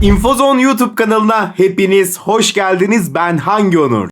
Infozone YouTube kanalına hepiniz hoş geldiniz. Ben Hangi Onur.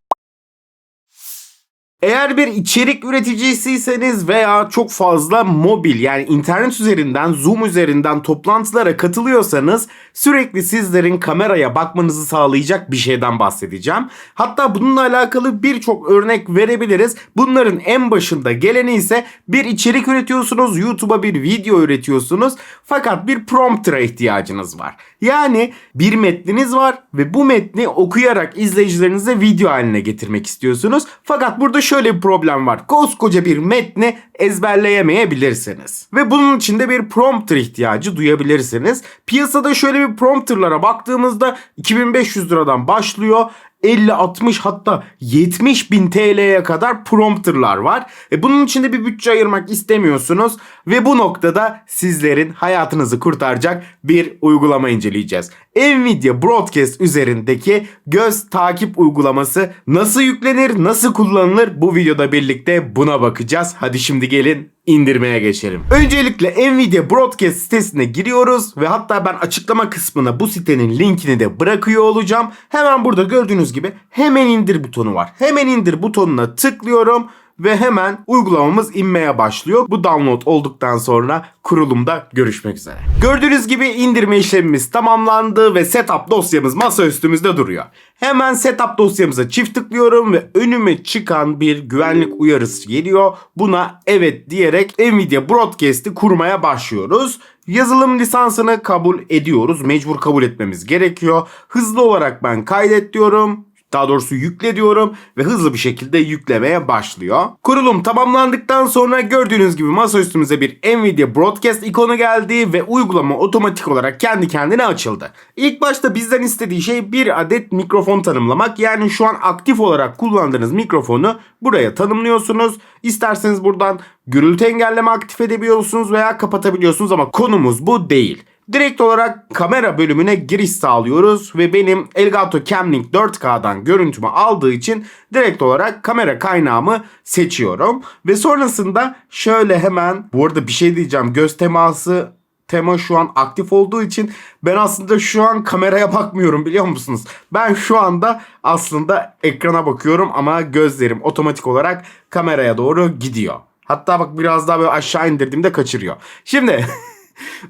Eğer bir içerik üreticisiyseniz veya çok fazla mobil yani internet üzerinden, Zoom üzerinden toplantılara katılıyorsanız sürekli sizlerin kameraya bakmanızı sağlayacak bir şeyden bahsedeceğim. Hatta bununla alakalı birçok örnek verebiliriz. Bunların en başında geleni ise bir içerik üretiyorsunuz, YouTube'a bir video üretiyorsunuz fakat bir prompter'a ihtiyacınız var. Yani bir metniniz var ve bu metni okuyarak izleyicilerinize video haline getirmek istiyorsunuz. Fakat burada şöyle bir problem var. Koskoca bir metni ezberleyemeyebilirsiniz. Ve bunun için de bir prompter ihtiyacı duyabilirsiniz. Piyasada şöyle bir prompterlara baktığımızda 2500 liradan başlıyor. 50, 60 hatta 70 bin TL'ye kadar prompterlar var. E bunun için de bir bütçe ayırmak istemiyorsunuz. Ve bu noktada sizlerin hayatınızı kurtaracak bir uygulama inceleyeceğiz. Nvidia Broadcast üzerindeki göz takip uygulaması nasıl yüklenir, nasıl kullanılır bu videoda birlikte buna bakacağız. Hadi şimdi gelin indirmeye geçelim. Öncelikle Nvidia Broadcast sitesine giriyoruz ve hatta ben açıklama kısmına bu sitenin linkini de bırakıyor olacağım. Hemen burada gördüğünüz gibi hemen indir butonu var. Hemen indir butonuna tıklıyorum ve hemen uygulamamız inmeye başlıyor. Bu download olduktan sonra kurulumda görüşmek üzere. Gördüğünüz gibi indirme işlemimiz tamamlandı ve setup dosyamız masa üstümüzde duruyor. Hemen setup dosyamıza çift tıklıyorum ve önüme çıkan bir güvenlik uyarısı geliyor. Buna evet diyerek Nvidia Broadcast'i kurmaya başlıyoruz. Yazılım lisansını kabul ediyoruz. Mecbur kabul etmemiz gerekiyor. Hızlı olarak ben kaydet diyorum. Daha doğrusu yükle diyorum ve hızlı bir şekilde yüklemeye başlıyor. Kurulum tamamlandıktan sonra gördüğünüz gibi masa üstümüze bir Nvidia Broadcast ikonu geldi ve uygulama otomatik olarak kendi kendine açıldı. İlk başta bizden istediği şey bir adet mikrofon tanımlamak. Yani şu an aktif olarak kullandığınız mikrofonu buraya tanımlıyorsunuz. İsterseniz buradan gürültü engelleme aktif edebiliyorsunuz veya kapatabiliyorsunuz ama konumuz bu değil. Direkt olarak kamera bölümüne giriş sağlıyoruz ve benim Elgato Camlink 4K'dan görüntümü aldığı için direkt olarak kamera kaynağımı seçiyorum. Ve sonrasında şöyle hemen bu arada bir şey diyeceğim göz teması tema şu an aktif olduğu için ben aslında şu an kameraya bakmıyorum biliyor musunuz? Ben şu anda aslında ekrana bakıyorum ama gözlerim otomatik olarak kameraya doğru gidiyor. Hatta bak biraz daha böyle aşağı indirdiğimde kaçırıyor. Şimdi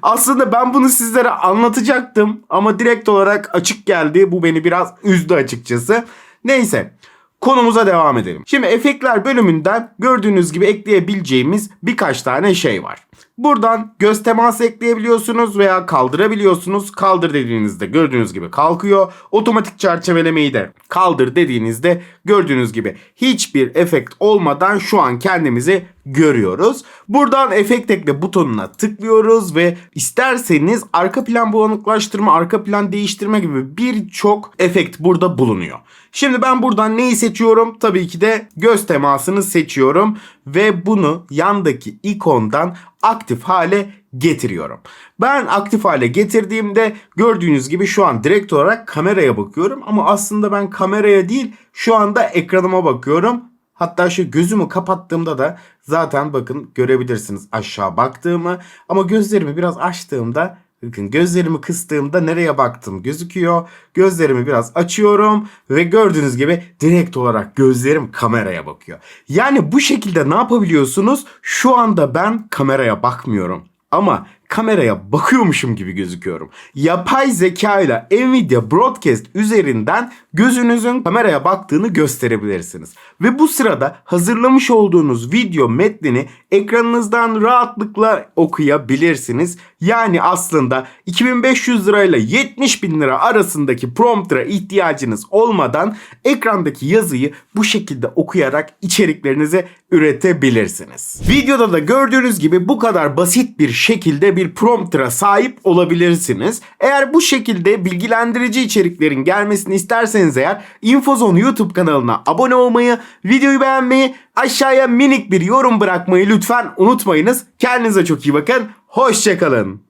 Aslında ben bunu sizlere anlatacaktım ama direkt olarak açık geldi. Bu beni biraz üzdü açıkçası. Neyse konumuza devam edelim. Şimdi efektler bölümünden gördüğünüz gibi ekleyebileceğimiz birkaç tane şey var. Buradan göz teması ekleyebiliyorsunuz veya kaldırabiliyorsunuz. Kaldır dediğinizde gördüğünüz gibi kalkıyor. Otomatik çerçevelemeyi de kaldır dediğinizde gördüğünüz gibi hiçbir efekt olmadan şu an kendimizi görüyoruz. Buradan efekt ekle butonuna tıklıyoruz ve isterseniz arka plan bulanıklaştırma, arka plan değiştirme gibi birçok efekt burada bulunuyor. Şimdi ben buradan neyi seçiyorum? Tabii ki de göz temasını seçiyorum ve bunu yandaki ikondan aktif hale getiriyorum. Ben aktif hale getirdiğimde gördüğünüz gibi şu an direkt olarak kameraya bakıyorum ama aslında ben kameraya değil şu anda ekranıma bakıyorum. Hatta şu gözümü kapattığımda da zaten bakın görebilirsiniz aşağı baktığımı ama gözlerimi biraz açtığımda Bakın gözlerimi kıstığımda nereye baktım gözüküyor. Gözlerimi biraz açıyorum ve gördüğünüz gibi direkt olarak gözlerim kameraya bakıyor. Yani bu şekilde ne yapabiliyorsunuz? Şu anda ben kameraya bakmıyorum. Ama kameraya bakıyormuşum gibi gözüküyorum. Yapay zeka ile Nvidia Broadcast üzerinden gözünüzün kameraya baktığını gösterebilirsiniz. Ve bu sırada hazırlamış olduğunuz video metnini ekranınızdan rahatlıkla okuyabilirsiniz. Yani aslında 2500 lirayla 70 bin lira arasındaki prompter'a ihtiyacınız olmadan ekrandaki yazıyı bu şekilde okuyarak içeriklerinizi üretebilirsiniz. Videoda da gördüğünüz gibi bu kadar basit bir şekilde bir prompter'a sahip olabilirsiniz. Eğer bu şekilde bilgilendirici içeriklerin gelmesini isterseniz eğer Infozone YouTube kanalına abone olmayı, videoyu beğenmeyi, aşağıya minik bir yorum bırakmayı lütfen unutmayınız. Kendinize çok iyi bakın. Hoşçakalın.